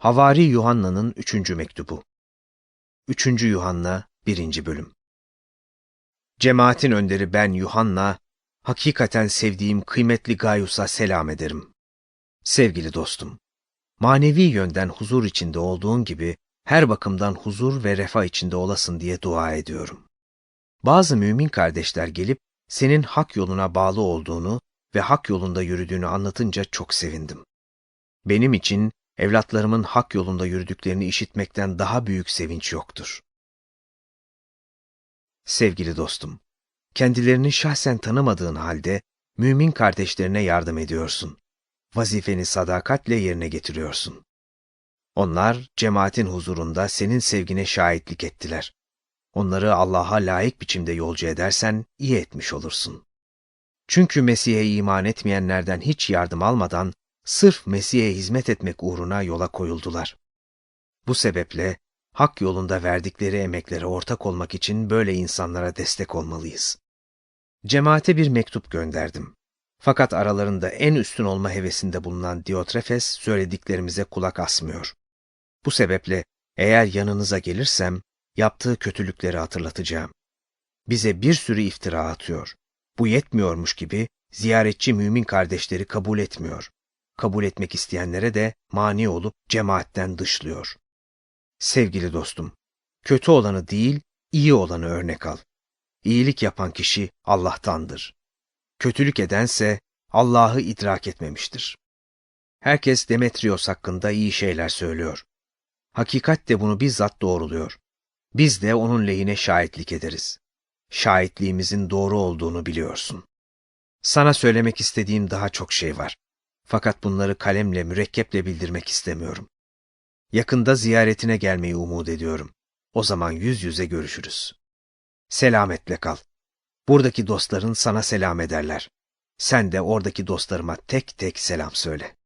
Havari Yuhanna'nın üçüncü mektubu. Üçüncü Yuhanna, birinci bölüm. Cemaatin önderi ben Yuhanna, hakikaten sevdiğim kıymetli Gaius'a selam ederim. Sevgili dostum, manevi yönden huzur içinde olduğun gibi, her bakımdan huzur ve refah içinde olasın diye dua ediyorum. Bazı mümin kardeşler gelip, senin hak yoluna bağlı olduğunu ve hak yolunda yürüdüğünü anlatınca çok sevindim. Benim için evlatlarımın hak yolunda yürüdüklerini işitmekten daha büyük sevinç yoktur. Sevgili dostum, kendilerini şahsen tanımadığın halde mümin kardeşlerine yardım ediyorsun. Vazifeni sadakatle yerine getiriyorsun. Onlar cemaatin huzurunda senin sevgine şahitlik ettiler. Onları Allah'a layık biçimde yolcu edersen iyi etmiş olursun. Çünkü Mesih'e iman etmeyenlerden hiç yardım almadan sırf Mesih'e hizmet etmek uğruna yola koyuldular. Bu sebeple hak yolunda verdikleri emeklere ortak olmak için böyle insanlara destek olmalıyız. Cemaate bir mektup gönderdim. Fakat aralarında en üstün olma hevesinde bulunan Diotrefes söylediklerimize kulak asmıyor. Bu sebeple eğer yanınıza gelirsem yaptığı kötülükleri hatırlatacağım. Bize bir sürü iftira atıyor. Bu yetmiyormuş gibi ziyaretçi mümin kardeşleri kabul etmiyor. Kabul etmek isteyenlere de mani olup cemaatten dışlıyor. Sevgili dostum, kötü olanı değil, iyi olanı örnek al. İyilik yapan kişi Allah'tandır. Kötülük edense Allah'ı idrak etmemiştir. Herkes Demetrios hakkında iyi şeyler söylüyor. Hakikat de bunu bizzat doğruluyor. Biz de onun lehine şahitlik ederiz. Şahitliğimizin doğru olduğunu biliyorsun. Sana söylemek istediğim daha çok şey var. Fakat bunları kalemle, mürekkeple bildirmek istemiyorum. Yakında ziyaretine gelmeyi umut ediyorum. O zaman yüz yüze görüşürüz. Selametle kal. Buradaki dostların sana selam ederler. Sen de oradaki dostlarıma tek tek selam söyle.